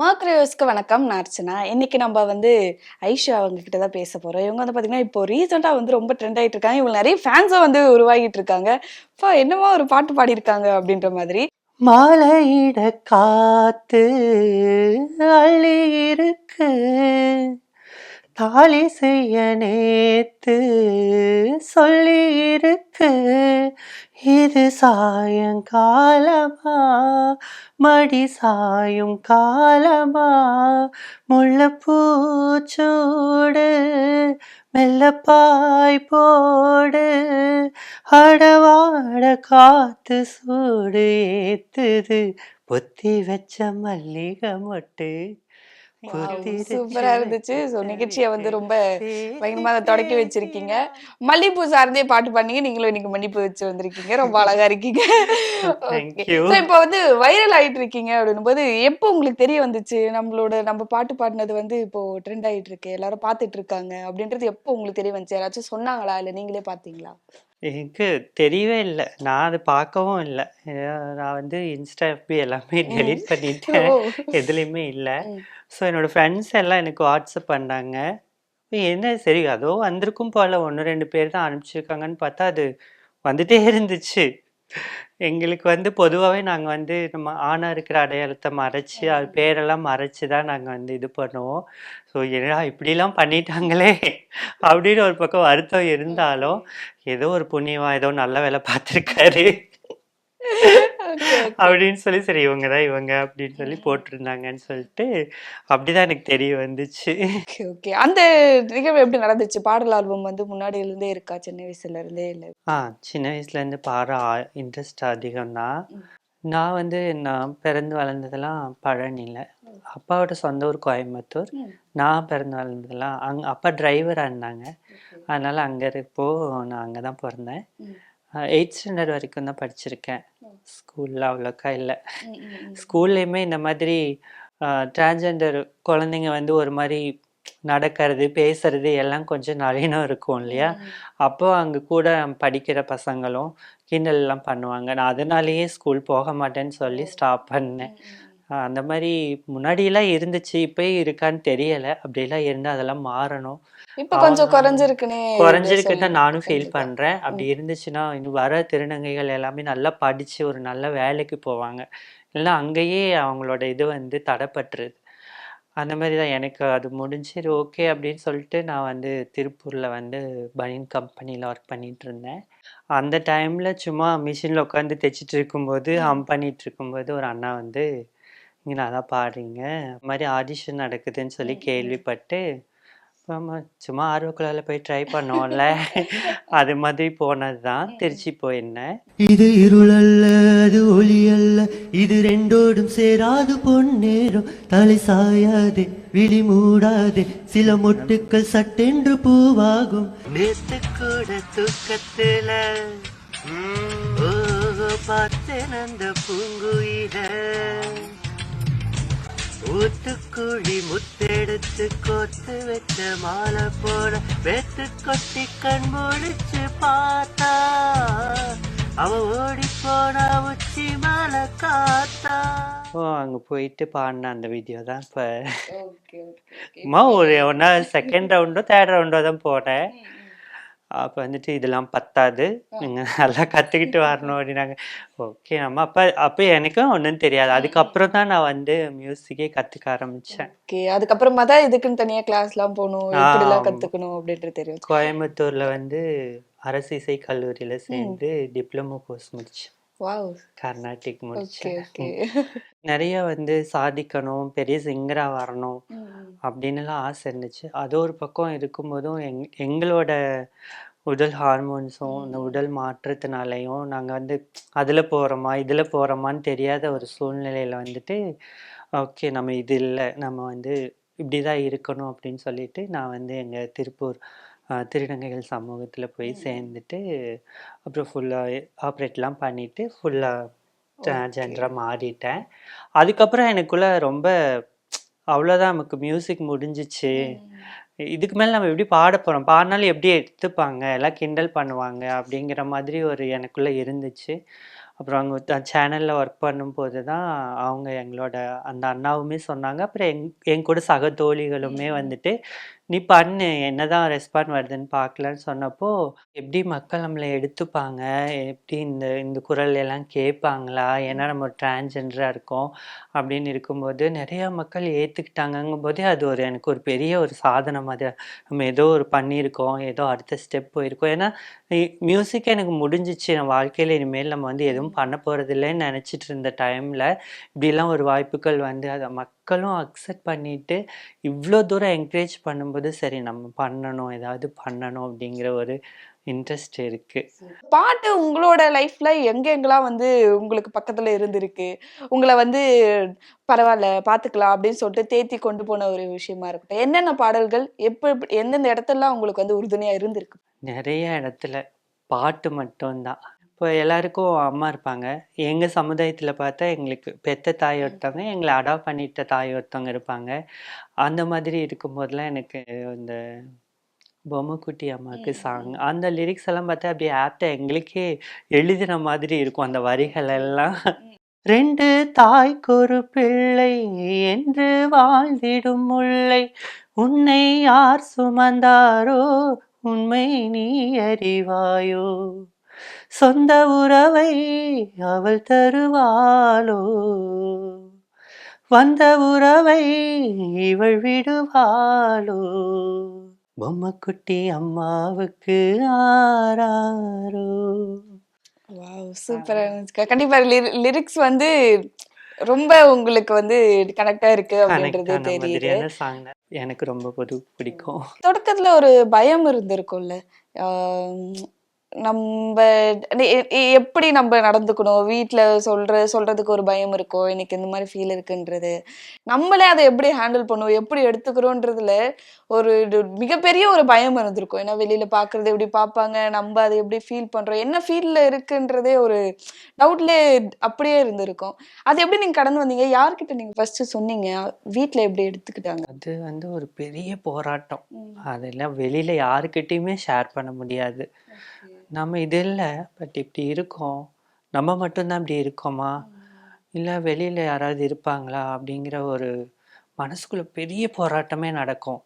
மாக்ரியோஸ்க்கு வணக்கம் நான் அர்ச்சனா. இன்னைக்கு நம்ம வந்து ஐஷா அவங்க கிட்ட தான் பேச போறோம். இவங்க வந்து பாத்தீங்கன்னா இப்போ ரீசெண்டா வந்து ரொம்ப ட்ரெண்ட் ஆகிட்டு இருக்காங்க. இவங்க நிறைய ஃபேன்ஸும் வந்து உருவாகிட்டு இருக்காங்க. இப்போ என்னமோ ஒரு பாட்டு பாடியிருக்காங்க அப்படின்ற மாதிரி. மாலையிட காத்து அள்ளி இருக்கு. தாலி செய்ய நேத்து சொல்லி இருக்கு இது சாயங்காலமா? மடி சாயும் காலமா? முள்ளப்பூச்சூடு மெல்லப்பாய் போடு. அடவாட காத்து சூடு ஏத்துது. பொத்தி வச்ச மல்லிகை மொட்டு சூப்பரா இருந்துச்சு. ஸோ நிகழ்ச்சியை வந்து ரொம்ப பயங்கரமா அதை தொடக்கி வச்சிருக்கீங்க. மல்லிப்பூ சார்ந்தே பாட்டு பண்ணீங்க நீங்களும் இன்னைக்கு மல்லிப்பூ வச்சு வந்திருக்கீங்க. ரொம்ப அழகா இருக்கீங்க. இப்போ வந்து வைரல் ஆயிட்டு இருக்கீங்க அப்படின்னும் போது எப்போ உங்களுக்கு தெரிய வந்துச்சு? நம்மளோட நம்ம பாட்டு பாடினது வந்து இப்போ ட்ரெண்ட் ஆயிட்டு இருக்கு. எல்லாரும் பார்த்துட்டு இருக்காங்க. அப்படின்றது எப்போ உங்களுக்கு தெரிய வந்துச்சு? யாராச்சும் சொன்னாங்களா? இல்ல நீங்களே பாத்தீங்களா எனக்கு தெரியவே இல்லை. நான் அதை பார்க்கவும் இல்லை. நான் வந்து இன்ஸ்டா எஃபி எல்லாமே டெலீட் பண்ணிட்டேன். எதுலேயுமே இல்லை. ஸோ என்னோட ஃப்ரெண்ட்ஸ் எல்லாம் எனக்கு வாட்ஸ்அப் பண்ணாங்க. என்ன சரி அதோ வந்திருக்கும் போல. ஒன்று ரெண்டு பேர் தான் அனுப்பிச்சிருக்காங்கன்னு பார்த்தா அது வந்துட்டே இருந்துச்சு. எங்களுக்கு வந்து பொதுவாகவே நாங்கள் வந்து நம்ம ஆணாக இருக்கிற அடையாளத்தை மறைச்சி அது பேரெல்லாம் மறைச்சி தான் நாங்கள் வந்து இது பண்ணுவோம். ஸோ என்னடா இப்படிலாம் பண்ணிட்டாங்களே? அப்படின்னு ஒரு பக்கம் வருத்தம் இருந்தாலும் ஏதோ ஒரு புண்ணியவா ஏதோ நல்ல வேலை பார்த்துருக்காரு. அப்படின்னு சொல்லி சரி இவங்க தான் இவங்க அப்படின்னு சொல்லி போட்டிருந்தாங்கன்னு சொல்லிட்டு அப்படிதான் எனக்கு தெரிய வந்துச்சு. ஓகே அந்த நிகழ்வு எப்படி நடந்துச்சு? பாடல் ஆல்பம் வந்து முன்னாடியில இருந்தே இருக்கா? சின்ன வயசுல இருந்தே இல்ல? ஆ சின்ன வயசுலேருந்து பாட இன்ட்ரெஸ்ட் அதிகம்தான் ம். நான் வந்து நான் பிறந்து வளர்ந்ததெல்லாம் பழனியில். அப்பாவோட சொந்த ஊர் கோயம்புத்தூர். நான் பிறந்து வளர்ந்ததெல்லாம் அங்கே அப்பா டிரைவராக இருந்தாங்க. அதனால் அங்கே இருப்போ நான் அங்கே தான் பிறந்தேன். எயிட் ஸ்டாண்டர்ட் வரைக்கும் தான் படிச்சிருக்கேன். ஸ்கூலில் அவ்வளோக்கா இல்லை. ஸ்கூல்லையுமே இந்த மாதிரி டிரான்ஜெண்டர் குழந்தைங்க வந்து ஒரு மாதிரி நடக்கிறது பேசுறது எல்லாம் கொஞ்சம் நளினம் இருக்கும் இல்லையா? அப்போ அங்கே கூட படிக்கிற பசங்களும் கிண்டல் எல்லாம் பண்ணுவாங்க. நான் அதனாலேயே ஸ்கூல் போக மாட்டேன்னு சொல்லி ஸ்டாப் பண்ணேன். அந்த மாதிரி முன்னாடியெல்லாம் இருந்துச்சு இப்போயும் இருக்கான்னு தெரியல. அப்படியெல்லாம் இருந்தால் அதெல்லாம் மாறணும். இப்ப கொஞ்சம் குறைஞ்சிருக்குன்னு குறைஞ்சிருக்குன்னு தான் நானும் ஃபீல். பண்ணுறேன் அப்படி இருந்துச்சுன்னா இன்னும் வர திருநங்கைகள் எல்லாமே நல்லா படித்து ஒரு நல்ல வேலைக்கு போவாங்க. இல்லைன்னா அங்கேயே அவங்களோட இது வந்து தடைப்பட்டுருது. அந்த மாதிரி தான் எனக்கு அது முடிஞ்சு ஓகே அப்படின்னு சொல்லிட்டு நான் வந்து திருப்பூரில் வந்து பனியன் கம்பெனியில் ஒர்க் பண்ணிட்டு இருந்தேன். அந்த டைமில் சும்மா மிஷினில் உட்காந்து தைச்சிட்டு இருக்கும்போது ஹம் பண்ணிட்டு இருக்கும்போது ஒரு அண்ணா வந்து நீங்கள் நல்லா பாடுறீங்க. மாதிரி ஆடிஷன் நடக்குதுன்னு சொல்லி. கேள்விப்பட்டு ஆமா சும்மா ஆர்வக்குள்ளால போய் ட்ரை பண்ணோம்ல. அது மாதிரி போனது தான் திருச்சி போயிருந்தேன். இது இருள் அல்ல அது ஒளி அல்ல. இது ரெண்டோடும் சேராது பொன்னேரும் தலை சாயாதே விழி மூடாதே. சில மொட்டுக்கள் சட்டென்று பூவாகும். நேத்து கூட தூக்கத்துல பார்த்தேன் அந்த பூங்குயில. ஊத்துக்குழி முத்தெடுத்து கோத்து வச்ச மாலை போல வெத்து கொட்டி கண் முழிச்சு பார்த்தா. அவ ஓடி போனா உச்சி மேல காத்தா. ஓ அங்க போயிட்டு பாடின அந்த வீடியோ தான் இப்ப. ஒரு ஒன்னா செகண்ட் ரவுண்டோ தேர்ட் ரவுண்டோ தான் போனேன் ம். அப்போ வந்துட்டு இதெல்லாம் பத்தாது. நீங்கள் நல்லா கற்றுக்கிட்டு வரணும் அப்படின்னாங்க. ஓகே நம்ம அப்போ அப்போ எனக்கும் ஒன்றும் தெரியாது. அதுக்கப்புறம் தான் நான் வந்து மியூசிக்கே கற்றுக்க ஆரம்பித்தேன் Okay, அதுக்கப்புறமா தான் இதுக்குன்னு தனியா கிளாஸ் எல்லாம் போகணும். ஆ, இப்படி எல்லாம் ஆமா. கத்துக்கணும் அப்படின்றது தெரியும். கோயம்புத்தூரில் வந்து அரசு இசை கல்லூரியில் சேர்ந்து டிப்ளமோ கோர்ஸ் முடித்தேன் கர்நாடிக் முடித்தேன் ஓகே நிறைய வந்து சாதிக்கணும் பெரிய சிங்கராக வரணும் அப்படின்னுலாம் ஆசை இருந்துச்சு. அது ஒரு பக்கம் இருக்கும்போதும் எங் எங்களோட உடல் ஹார்மோன்ஸும் இந்த உடல் மாற்றத்தினாலையும் நாங்கள் வந்து அதில் போகிறோமா இதில் போகிறோமான்னு தெரியாத ஒரு சூழ்நிலையில் வந்துட்டு ஓகே நம்ம இது இல்லை நம்ம வந்து இப்படி தான் இருக்கணும் அப்படின்னு சொல்லிட்டு நான் வந்து எங்கள் திருப்பூர் திருநங்கைகள் சமூகத்தில் போய் சேர்ந்துட்டு அப்புறம் ஃபுல்லாக ஆப்ரேட்லாம் பண்ணிவிட்டு ஃபுல்லாக டிரான்ஜெண்டராக மாறிட்டேன். அதுக்கப்புறம் எனக்குள்ள ரொம்ப அவ்வளோதான் நமக்கு மியூசிக் முடிஞ்சிச்சு. இதுக்கு மேலே நம்ம எப்படி பாட போகிறோம் பாடினாலும் எப்படி எடுத்துப்பாங்க? எல்லாம் கிண்டல் பண்ணுவாங்க அப்படிங்கிற மாதிரி ஒரு எனக்குள்ளே இருந்துச்சு. அப்புறம் அவங்க சேனலில் ஒர்க் பண்ணும்போது தான் அவங்க எங்களோட அந்த அண்ணாவுமே சொன்னாங்க. அப்புறம் எங் என் கூட சக தோழிகளுமே வந்துட்டு நீ பண்ணு என்னதான் ரெஸ்பாண்ட் வருதுன்னு பார்க்கலன்னு சொன்னப்போ எப்படி மக்கள் நம்மளை எடுத்துப்பாங்க? எப்படி இந்த இந்த குரல் எல்லாம் கேட்பாங்களா? ஏன்னா நம்ம டிரான்ஜெண்டராக இருக்கோம். அப்படின்னு இருக்கும்போது நிறையா மக்கள் ஏற்றுக்கிட்டாங்கங்கும் போதே அது ஒரு எனக்கு ஒரு பெரிய ஒரு சாதனை மாதிரி நம்ம ஏதோ ஒரு பண்ணியிருக்கோம் ஏதோ அடுத்த ஸ்டெப் போயிருக்கோம். ஏன்னா மியூசிக் எனக்கு முடிஞ்சிச்சு. நம்ம வாழ்க்கையில் இனிமேல் நம்ம வந்து எதுவும் பண்ண போகிறதில்லைன்னு நினச்சிட்டு இருந்த டைமில் இப்படிலாம் ஒரு வாய்ப்புகள் வந்து அதை மக்களும் அக்செப்ட் பண்ணிட்டு இவ்வளோ தூரம் என்கரேஜ் பண்ணும்போது சரி நம்ம பண்ணணும் ஏதாவது பண்ணணும் அப்படிங்கிற ஒரு இன்ட்ரெஸ்ட் இருக்குது பாட்டு உங்களோட லைஃப்ல எங்க எங்கெல்லாம் வந்து உங்களுக்கு பக்கத்துல இருந்திருக்கு? உங்களை வந்து பரவாயில்ல பாத்துக்கலாம் அப்படின்னு சொல்லிட்டு தேத்தி கொண்டு போன ஒரு விஷயமா இருக்கட்டும். என்னென்ன பாடல்கள் எப்ப- எந்தெந்த இடத்துலலாம் உங்களுக்கு வந்து உறுதுணையா இருந்திருக்கு? நிறைய இடத்துல பாட்டு மட்டும்தான். இப்போ எல்லாருக்கும் அம்மா இருப்பாங்க. எங்கள் சமுதாயத்தில் பார்த்தா எங்களுக்கு பெத்த தாய் ஒருத்தவங்க எங்களை அடாப்ட் பண்ணிட்ட தாய் ஒருத்தவங்க இருப்பாங்க. அந்த மாதிரி இருக்கும்போதெல்லாம் எனக்கு இந்த பொம்மைக்குட்டி அம்மாவுக்கு சாங் அந்த லிரிக்ஸ் எல்லாம் பார்த்தா அப்படியே ஆப்டாக எங்களுக்கே எழுதின மாதிரி இருக்கும் அந்த வரிகள் எல்லாம். ரெண்டு தாய்க்கொரு பிள்ளை என்று வாழ்ந்திடும் முல்லை. உன்னை யார் சுமந்தாரோ உண்மை நீ அறிவாயோ. சொந்த உறவை அவள் தருவாளோ? வந்த உறவை இவள் விடுவாளோ? பொம்மைக்குட்டி அம்மாவுக்கு ஆராரோ வாவ் சூப்பரா இருந்துச்சு கண்டிப்பா லிரிக்ஸ் வந்து ரொம்ப உங்களுக்கு வந்து கனெக்டா இருக்கு அப்படின்றது தெரியுது. எனக்கு ரொம்ப பொது பிடிக்கும். தொடக்கத்துல ஒரு பயம் இருந்திருக்கும்ல. நம்ம எப்படி நம்ம நடந்துக்கணும்? வீட்ல சொல்ற சொல்றதுக்கு ஒரு பயம் இருக்கும் எனக்கு இந்த மாதிரி ஃபீல் இருக்குன்றது. நம்மளே அதை எப்படி ஹேண்டில் பண்ணுவோம்? எப்படி எடுத்துக்கிறோன்றதுல ஒரு மிகப்பெரிய ஒரு பயம் இருந்திருக்கும். ஏன்னா வெளியில பாக்குறது எப்படி பார்ப்பாங்க நம்ம அதை எப்படி ஃபீல் பண்றோம்? என்ன ஃபீல்ல இருக்குன்றதே ஒரு டவுட்லேயே அப்படியே இருந்திருக்கும். அது எப்படி நீங்க கடந்து வந்தீங்க? யார்கிட்ட நீங்க ஃபர்ஸ்ட் சொன்னீங்க? வீட்ல எப்படி எடுத்துக்கிட்டாங்க? அது வந்து ஒரு பெரிய போராட்டம். அதெல்லாம் வெளியில யாருக்கிட்டயுமே ஷேர் பண்ண முடியாது. நம்ம இது இல்லை பட் இப்படி இருக்கோம். நம்ம மட்டும்தான் இப்படி இருக்கோமா? இல்லை வெளியில யாராவது இருப்பாங்களா? அப்படிங்கிற ஒரு மனசுக்குள்ள பெரிய போராட்டமே நடக்கும்.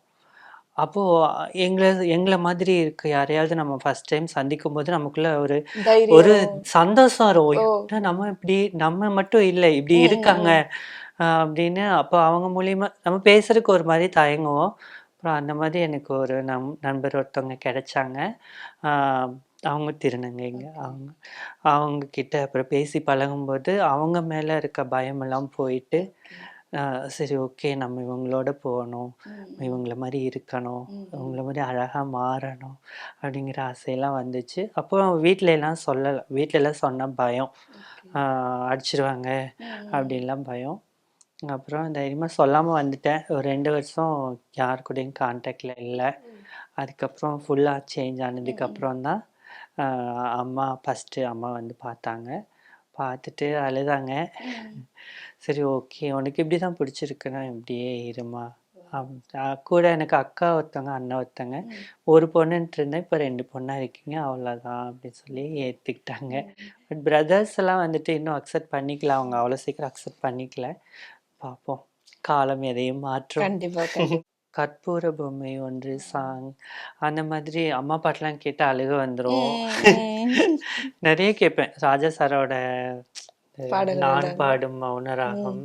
அப்போ எங்களை எங்களை மாதிரி இருக்க யாரையாவது நம்ம ஃபர்ஸ்ட் டைம் சந்திக்கும் போது நமக்குள்ள ஒரு ஒரு சந்தோஷம். "ஐயோ, நம்ம இப்படி நம்ம மட்டும் இல்லை இப்படி இருக்காங்க. அப்படின்னு அப்போ அவங்க மூலியமா நம்ம பேசுறதுக்கு ஒரு மாதிரி தயங்குவோம். அப்புறம் அந்த மாதிரி எனக்கு ஒரு நம் நண்பர் ஒருத்தவங்க கிடைச்சாங்க. ஆஹ் அவங்க திருநங்கைங்க. அவங்க அவங்க கிட்ட அப்புறம் பேசி பழகும்போது அவங்க மேல இருக்க பயமெல்லாம் போயிட்டு சரி ஓகே நம்ம இவங்களோட போகணும். இவங்கள மாதிரி இருக்கணும். இவங்கள மாதிரி அழகா மாறணும் அப்படிங்கிற ஆசையெல்லாம் வந்துச்சு. அப்போ வீட்ல எல்லாம் சொல்லலை. வீட்ல எல்லாம் சொன்ன பயம். அடிச்சிருவாங்க அப்படின்லாம் பயம். அப்புறம் தைரியமா சொல்லாம வந்துட்டேன். ஒரு ரெண்டு வருஷம் யார் கூடயும் கான்டாக்ட்ல இல்லை. அதுக்கப்புறம் ஃபுல்லா சேஞ்ச் ஆனதுக்கப்புறம் தான் அம்மா ஃபஸ்ட்டு அம்மா வந்து பார்த்தாங்க. பார்த்துட்டு அழுதாங்க. சரி ஓகே உனக்கு இப்படி தான் பிடிச்சிருக்குன்னா இப்படியே இருமா. கூட எனக்கு அக்கா ஒருத்தவங்க அண்ணன் ஒருத்தவங்க. ஒரு பொண்ணுன்ட்டு இருந்தேன். இப்போ ரெண்டு பொண்ணா இருக்கீங்க. அவ்வளோதான் அப்படின்னு சொல்லி ஏற்றுக்கிட்டாங்க பட் பிரதர்ஸ் எல்லாம் வந்துட்டு இன்னும் அக்செப்ட் பண்ணிக்கல. அவங்க அவ்வளோ சீக்கிரம் அக்செப்ட் பண்ணிக்கல. பார்ப்போம் காலம் எதையும் மாற்றும். கண்டிப்பா கண்டிப்பா. கற்பூர பொம்மை ஒன்று சாங். அந்த மாதிரி அம்மா பாட்டெல்லாம் கேட்டு அழுக வந்துரும். உம் நிறைய கேட்பேன். ராஜா சாரோட நான். பாடும் மௌனராகம்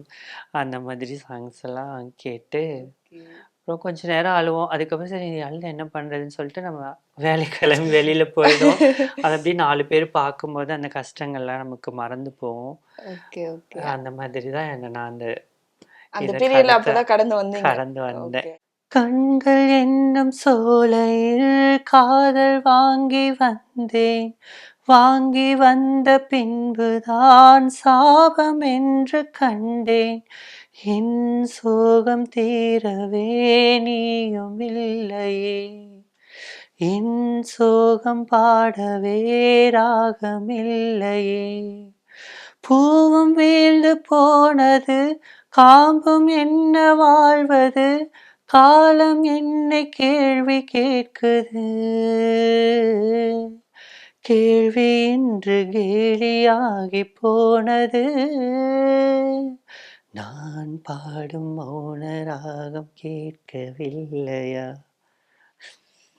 அந்த மாதிரி சாங்ஸ் எல்லாம் கேட்டு அப்புறம் கொஞ்ச நேரம் அழுவோம். அதுக்கப்புறம் சரி அழுத என்ன பண்றதுன்னு சொல்லிட்டு நம்ம வேலை கிளம்பி வெளியில போயிடும் அது அப்படியே நாலு பேர் பார்க்கும்போது அந்த கஷ்டங்கள்லாம் நமக்கு மறந்து ஓகே அந்த மாதிரி தான் என்ன நான் அந்த அந்த பீரியட்ல அப்பதான் கடந்து வந்தீங்க. கடந்து வந்தேன். கண்கள் என்னும் சோலையில் காதல் வாங்கி வந்தேன். வாங்கி வந்த பின்புதான் சாபம் என்று கண்டேன். என் சோகம் தீரவே நீயும் இல்லையே. என் சோகம் பாடவே ராகமில்லையே பூவும் வீழ்ந்து போனது காம்பும் என்ன வாழ்வது காலம் என்னை கேள்வி கேட்குது. கேள்வி இன்று கேலியாகி போனது. நான் பாடும் மௌன ராகம் கேட்கவில்லையா?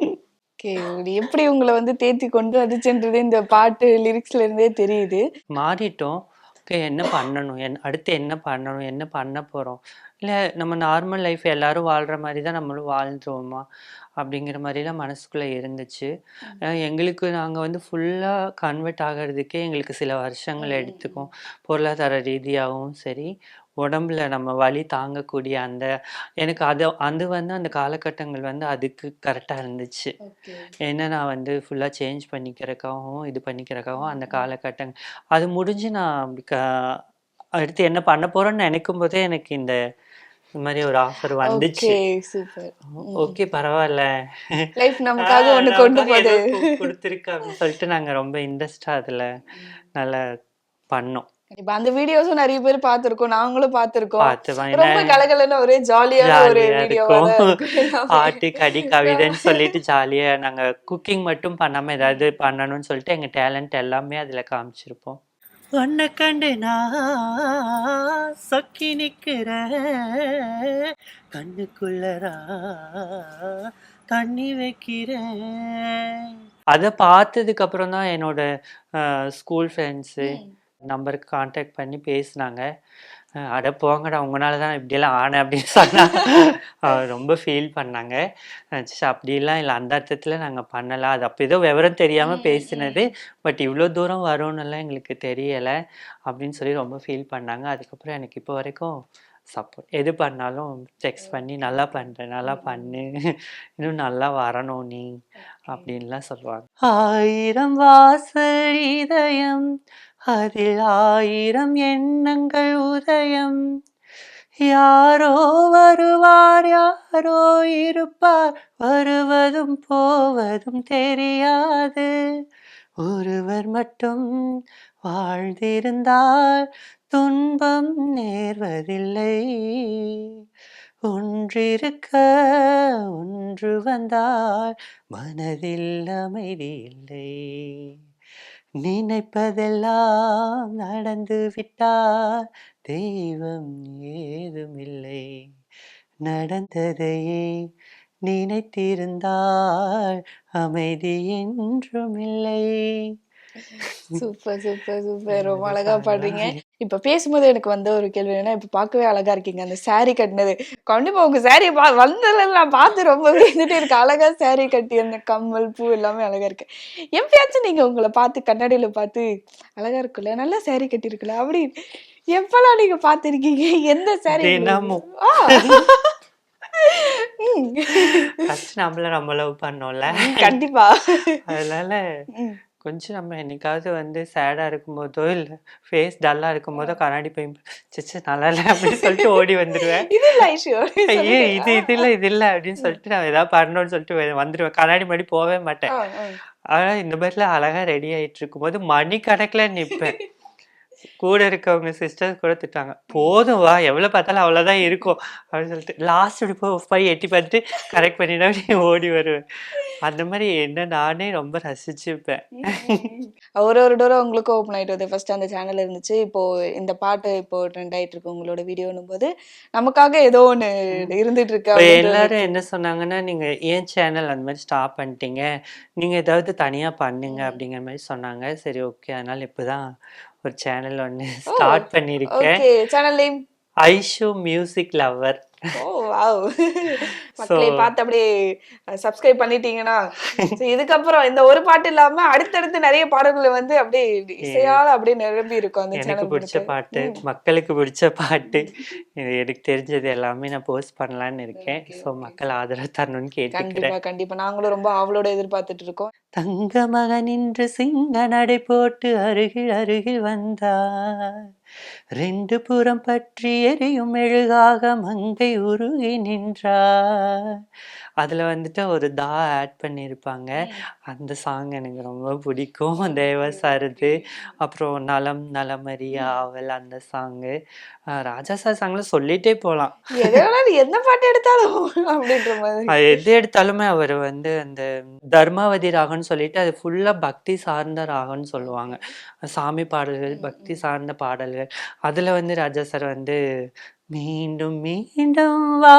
ஓகே எப்படி உங்களை வந்து தேத்தி கொண்டு வந்துச்சுன்றது இந்த பாட்டு லிரிக்ஸ்ல இருந்தே தெரியுது. மாறிட்டோம். ஓகே என்ன பண்ணணும்? என் அடுத்து என்ன பண்ணணும்? என்ன பண்ண போகிறோம் இல்லை நம்ம நார்மல் லைஃப் எல்லாரும் வாழ்கிற மாதிரி தான் நம்மளும் வாழ்ந்துருவோமா அப்படிங்கிற மாதிரிலாம் மனசுக்குள்ளே இருந்துச்சு. எங்களுக்கு நாங்கள் வந்து ஃபுல்லாக கன்வெர்ட் ஆகிறதுக்கே எங்களுக்கு சில வருஷங்கள் எடுத்துக்கும். பொருளாதார ரீதியாகவும் சரி உடம்புல நம்ம வலி தாங்கக்கூடிய அந்த எனக்கு அது அது வந்து அந்த காலகட்டங்கள் வந்து அதுக்கு கரெக்டாக இருந்துச்சு. ஏன்னா நான் வந்து ஃபுல்லாக சேஞ்ச் பண்ணிக்கிறக்காகவும் இது பண்ணிக்கிறக்காகவும் அந்த காலகட்டங்கள். அது முடிஞ்சு நான் அடுத்து என்ன பண்ண போகிறேன்னு நினைக்கும் போதே எனக்கு இந்த இந்த மாதிரி ஒரு ஆஃபர் வந்துச்சு. ஓகே சூப்பர் ஓகே பரவாயில்ல. லைஃப் நமக்காக ஒண்ணு கொண்டு போகுது. கொடுத்துருக்கு அப்படின்னு சொல்லிட்டு நாங்கள் ரொம்ப இன்ட்ரெஸ்டாக அதில் நல்லா பண்ணோம். இப்ப அந்த வீடியோஸும் நிறைய பேர் பார்த்திருக்கோம் நாங்களும் பார்த்திருக்கோம். ரொம்ப கலகலன்னு ஒரே ஜாலியான ஒரு இருக்கும். பாட்டு கடி கவிதைன்னு சொல்லிட்டு ஜாலியா நாங்க குக்கிங் மட்டும் பண்ணாம ஏதாவது பண்ணணும்னு சொல்லிட்டு எங்க டேலண்ட் எல்லாமே அதுல காமிச்சிருப்போம். உன்னை கண்டு நான் சொக்கி நிக்கிறேன் கண்ணுக்குள்ளரா தண்ணி வைக்கிறேன் அதை பார்த்ததுக்கு அப்புறம் தான் என்னோட ஸ்கூல் ஃப்ரெண்ட்ஸு நம்பருக்கு காண்டாக்ட் பண்ணி பேசுனாங்க. அட போங்கடா உங்களால தான் இப்படியெல்லாம் ஆனேன் அப்படின்னு சொன்னா. அஹ் ரொம்ப ஃபீல் பண்ணாங்க. அப்படிலாம் இல்லை அந்த அர்த்தத்தில் நாங்கள் பண்ணலாம் அது அப்போ ஏதோ விவரம் தெரியாமல் பேசினது. பட் இவ்வளோ தூரம் வரும்னுலாம் எங்களுக்கு தெரியலை அப்படின்னு சொல்லி ரொம்ப ஃபீல் பண்ணாங்க. அதுக்கப்புறம் எனக்கு இப்போ வரைக்கும் சப்போர்ட் எது பண்ணாலும் டெக்ஸ்ட் பண்ணி நல்லா பண்ணுறேன் நல்லா பண்ணு. இன்னும் நல்லா வரணும் நீ. அப்படின்லாம் சொல்லுவாங்க. ஆயிரம் வாசல் இதயம் அதில் ஆயிரம் எண்ணங்கள் உதயம். யாரோ வருவார் யாரோ இருப்பார் வருவதும் போவதும் தெரியாது. ஒருவர் மட்டும் வாழ்ந்திருந்தால் துன்பம் நேர்வதில்லை. ஒன்றிருக்க ஒன்று வந்தால் மனதில் அமைதி இல்லை நினைப்பதெல்லாம் நடந்து விட்டால் தெய்வம் ஏதுமில்லை. நடந்ததையே நினைத்திருந்தால் அமைதி என்றும் இல்லை சூப்பர் சூப்பர். சூப்பர் ரொம்ப அழகா பாடுறீங்க. இப்ப பேசும்போது எனக்கு வந்த ஒரு கேள்வி என்னன்னா இப்ப பார்க்கவே அழகா இருக்கீங்க. அந்த saree கட்டினது. கண்டிப்பா உங்க பா வந்ததுல நான் பார்த்து ரொம்ப விழுந்துட்டு இருக்கு அழகா saree கட்டி அந்த கம்மல் பூ எல்லாமே அழகா இருக்கு. எப்பயாச்சும் நீங்க உங்களை பார்த்து கண்ணாடியில பார்த்து அழகா இருக்குல்ல நல்லா saree கட்டி இருக்குல்ல அப்படி எப்பெல்லாம் நீங்க பார்த்திருக்கீங்க? எந்த. ம். ஃபர்ஸ்ட் நம்மள நம்ம லவ் பண்ணோம்ல. கண்டிப்பா. அதனால. கொஞ்சம் நம்ம என்னைக்காவது வந்து சேடா இருக்கும்போதோ இல்ல ஃபேஸ் டல்லா இருக்கும்போதோ கண்ணாடி போய் சிச்சு நல்லா இல்லை அப்படின்னு சொல்லிட்டு ஓடி வந்துடுவேன் இது இல்ல ஐஷு ஐயோ இது இது இல்ல இது இல்ல அப்படின்னு சொல்லிட்டு நான் ஏதாவது பண்ணணும்னு சொல்லிட்டு வந்துடுவேன் கண்ணாடி முன்னாடி போகவே மாட்டேன். ஆ, ஆ. ஆனா இந்த மாதிரில அழகா ரெடி ஆயிட்டு இருக்கும்போது மணி கணக்குல நிப்பேன். கூட இருக்கவங்க சிஸ்டர்ஸ் கூட திட்டாங்க போதும் வா. எவ்வளவு பார்த்தாலும் அவ்வளவுதான் இருக்கும். அப்படின்னு சொல்லிட்டு லாஸ்ட் இப்படி போய் எட்டி பார்த்துட்டு கரெக்ட் பண்ணினா ஓடி வருவேன். அந்த மாதிரி என்ன நானே ரொம்ப ரசிச்சுப்பேன் ஒரு ஒரு டோரும் உங்களுக்கு ஓப்பன் ஆயிட்டு வருது. ஃபர்ஸ்ட் அந்த சேனல் இருந்துச்சு. இப்போ இந்த பாட்டு இப்போ ட்ரெண்ட் ஆயிட்டு இருக்கு உங்களோட வீடியோனும் போது நமக்காக ஏதோ ஒண்ணு இருந்துட்டு இருக்கு. எல்லாரும் என்ன சொன்னாங்கன்னா நீங்க ஏன் சேனல் அந்த மாதிரி ஸ்டாப் பண்ணிட்டீங்க? நீங்க ஏதாவது தனியா பண்ணுங்க அப்படிங்கிற மாதிரி சொன்னாங்க. சரி ஓகே அதனால இப்போதான் ஒரு சேனல் ஒன்று ஸ்டார்ட் பண்ணியிருக்கேன். Channel name Aishu music lover oh wow. மக்களை பார்த்து அப்படியே சப்ஸ்கிரைப் பண்ணிட்டீங்கன்னா இதுக்கப்புறம் இந்த ஒரு பாட்டு இல்லாம அடுத்தடுத்து நிறைய பாடல்கள் வந்து அப்படியே இசையால அப்படியே நிரம்பி இருக்கும் அந்த எனக்கு பிடிச்ச பாட்டு மக்களுக்கு பிடிச்ச பாட்டு இது எனக்கு தெரிஞ்சது எல்லாமே நான் போஸ்ட் பண்ணலான்னு இருக்கேன். ஸோ மக்கள் ஆதரவு தரணும்னு கேட்டுக்கிறேன். கண்டிப்பா கண்டிப்பா. நாங்களும் ரொம்ப ஆவலோட எதிர்பார்த்துட்டு இருக்கோம் தங்க மகன் இன்று சிங்க நடை போட்டு அருகில் அருகில் வந்தார். ரெண்டு புறம் பற்றி எரியும் மெழுகாக மங்கை உருகி நின்றார். அதில் வந்துட்டு ஒரு தா ஆட் பண்ணியிருப்பாங்க அந்த சாங் எனக்கு ரொம்ப பிடிக்கும். தேவ சாரது. அப்புறம் நலம் நலமறியா அவள் அந்த சாங்கு. ராஜா சார் சாங்ல சொல்லிட்டே போகலாம் எந்த பாட்டு எடுத்தாலும் அப்படின்ற மாதிரி. எது எடுத்தாலுமே அவர் வந்து அந்த தர்மாவதி ராகம்னு சொல்லிட்டு அது ஃபுல்லா பக்தி சார்ந்த ராகம்னு சொல்லுவாங்க. சாமி பாடல்கள் பக்தி சார்ந்த பாடல்கள். அதுல வந்து ராஜா சார் வந்து மீண்டும் மீண்டும் வா.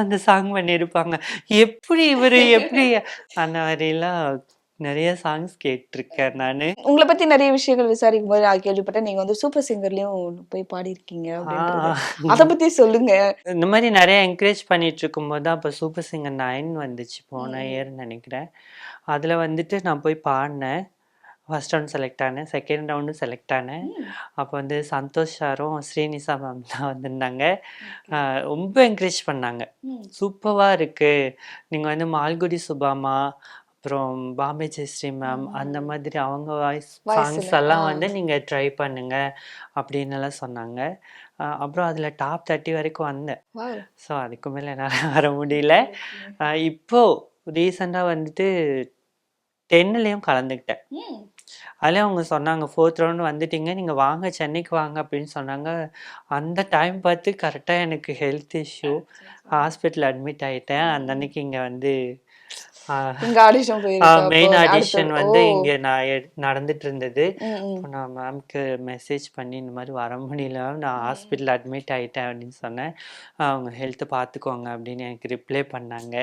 அந்த சாங் பண்ணியிருப்பாங்க எப்படி இவரு எப்படி? அந்த மாதிரிலாம் நிறைய சாங்ஸ் கேட்டிருக்கேன் நான். உங்களை பத்தி நிறைய விஷயங்கள் விசாரிக்கும் போது நான் கேள்விப்பட்டேன். நீங்க வந்து சூப்பர் சிங்கர்லயும் போய் பாடியிருக்கீங்க அத பத்தி சொல்லுங்க. இந்த மாதிரி நிறைய என்கரேஜ் பண்ணிட்டு இருக்கும்போது தான் அப்போ சூப்பர் சிங்கர் நைன் வந்துச்சு போன இயர் நினைக்கிறேன். அதில் வந்துட்டு நான் போய் பாடினேன். ஃபர்ஸ்ட் ரவுண்ட் செலக்ட் ஆனேன். செகண்ட் ரவுண்டும் செலக்ட் ஆனேன். அப்போ வந்து சந்தோஷ் சாரும் ஸ்ரீனிசா மேம் தான் வந்திருந்தாங்க. ரொம்ப என்கரேஜ் பண்ணாங்க. சூப்பராக இருக்குது நீங்கள் வந்து மால்குடி சுபாமா அப்புறம் பாம்பே ஜெயஸ்ரீ மேம் அந்த மாதிரி அவங்க வாய்ஸ் சாங்ஸ் எல்லாம். வந்து நீங்கள் ட்ரை பண்ணுங்க அப்படின்னு எல்லாம் சொன்னாங்க. அப்புறம் அதில் டாப் தேர்ட்டி வரைக்கும் வந்தேன். ஸோ அதுக்கு மேலே என்னால் வர முடியல. ஆஹ் இப்போ ரீசெண்டாக வந்துட்டு டென்னுலேயும் கலந்துக்கிட்டேன். அதில் அவங்க சொன்னாங்க ஃபோர்த் ரவுண்ட் வந்துட்டீங்க நீங்கள் வாங்க சென்னைக்கு வாங்க அப்படின்னு சொன்னாங்க. அந்த டைம் பார்த்து கரெக்டாக எனக்கு ஹெல்த் இஷ்யூ ஹாஸ்பிட்டல் அட்மிட் ஆயிட்டேன். அந்த அன்னைக்கு இங்கே வந்து இங்க ஆடிஷன் மெயின் ஆடிஷன் வந்து. இங்கே நான் நடந்துட்டு இருந்தது நான் மேம்க்கு மெசேஜ் பண்ணி இந்த மாதிரி வர முடியல. நான் ஹாஸ்பிட்டல் அட்மிட் ஆயிட்டேன் அப்படின்னு சொன்னேன். அவங்க ஹெல்த்தை பார்த்துக்கோங்க அப்படின்னு எனக்கு ரிப்ளை பண்ணாங்க.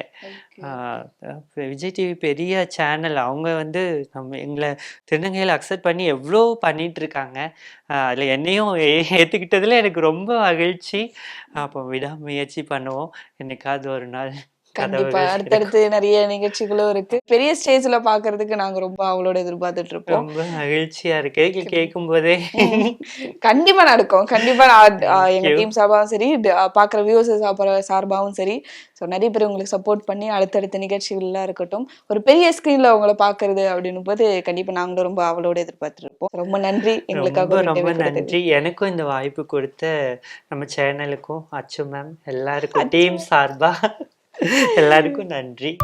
விஜய் டிவி பெரிய சேனல் அவங்க வந்து நம்ம எங்களை திருநங்கையில் அக்செப்ட் பண்ணி எவ்வளோ பண்ணிட்டு இருக்காங்க. அதுல என்னையும் ஏத்துக்கிட்டதுல எனக்கு ரொம்ப மகிழ்ச்சி. அப்போ விடாமுயற்சி பண்ணுவோம். என்னைக்காவது ஒரு நாள் கண்டிப்பா. அடுத்தடுத்து நிறைய நிகழ்ச்சிகளும் இருக்கு. பெரிய ஸ்டேஜ்ல பாக்குறதுக்கு நாங்க ரொம்ப அவளோட எதிர்பார்த்துட்டு இருப்போம். ரொம்ப மகிழ்ச்சியா இருக்கு. கேட்கும் போதே கண்டிப்பா நடக்கும். கண்டிப்பா எங்க. டீம் சார்பாகவும் சரி பாக்குற வியூஸ் சார்பாகவும் சரி. ஸோ நிறைய பேர் உங்களுக்கு சப்போர்ட் பண்ணி அடுத்தடுத்த நிகழ்ச்சிகள்லாம் இருக்கட்டும். ஒரு பெரிய ஸ்கிரீன்ல உங்களை பாக்குறது அப்படின்னும் போது கண்டிப்பா நாங்களும் ரொம்ப அவளோட எதிர்பார்த்துட்டு இருப்போம். ரொம்ப நன்றி. எங்களுக்காக ரொம்ப. நன்றி. எனக்கும் இந்த வாய்ப்பு கொடுத்த நம்ம சேனலுக்கும் அச்சு மேம் எல்லாருக்கும் டீம் சார்பா. எல்லாருக்கும் நன்றி.